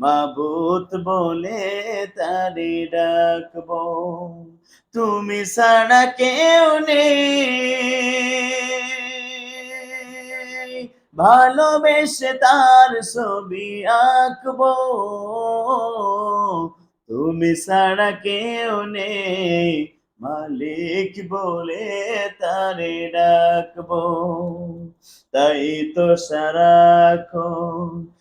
মাবুত বলে তারে ডাকবো। তুমি ছাড়া কেউ নেই। ভালোবেসে তার ছবি আঁকবো। তুমি ছাড়া কেউ নেই। মালিক বলে তারে ডাকবো। তাই তো সারাক্ষণ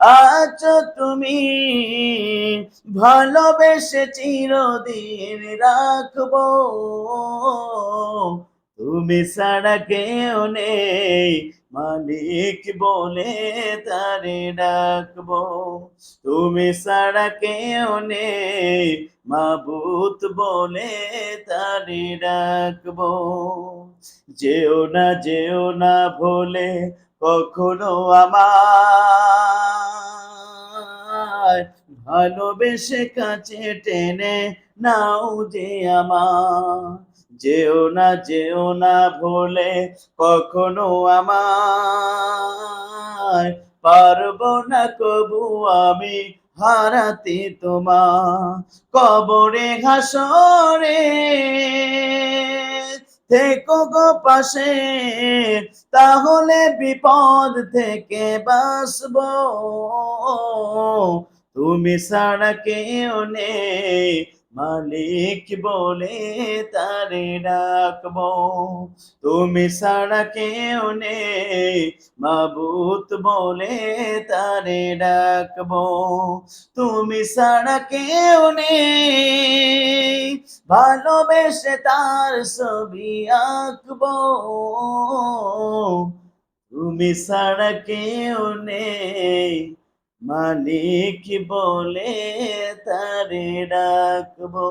আছো তুমি ভালোবেসে চিরদিন রাখব। তুমি ছাড়া কেউ নেই, মালিক বলে তারে ডাকবো। তুমি ছাড়া কেউ নেই, মাবুত বলে তারে ডাকবো। যেও না যেও না ভোলে কখনো আমার ভালোবেসে কাছে টেনে নাও যে আমার। যেও না যেও না ভোলে কখনো আমার পারব না কবু আমি হারাতে তোমার। কবরে, হাসরে থেকো গো পাশে, তাহলে বিপদ থেকে বাঁচবো। তুমি ছাড়া কেউ মালিক বলে তারে ডাকবো। তুমি ছাড়া নেই মাবুত বলে তারে ডাকবো। তুমি ছাড়া কেউ ভালোবেসে তার ছবি আঁকবো। তুমি ছাড়া কেউ মালিক বলে তারে ডাকবো।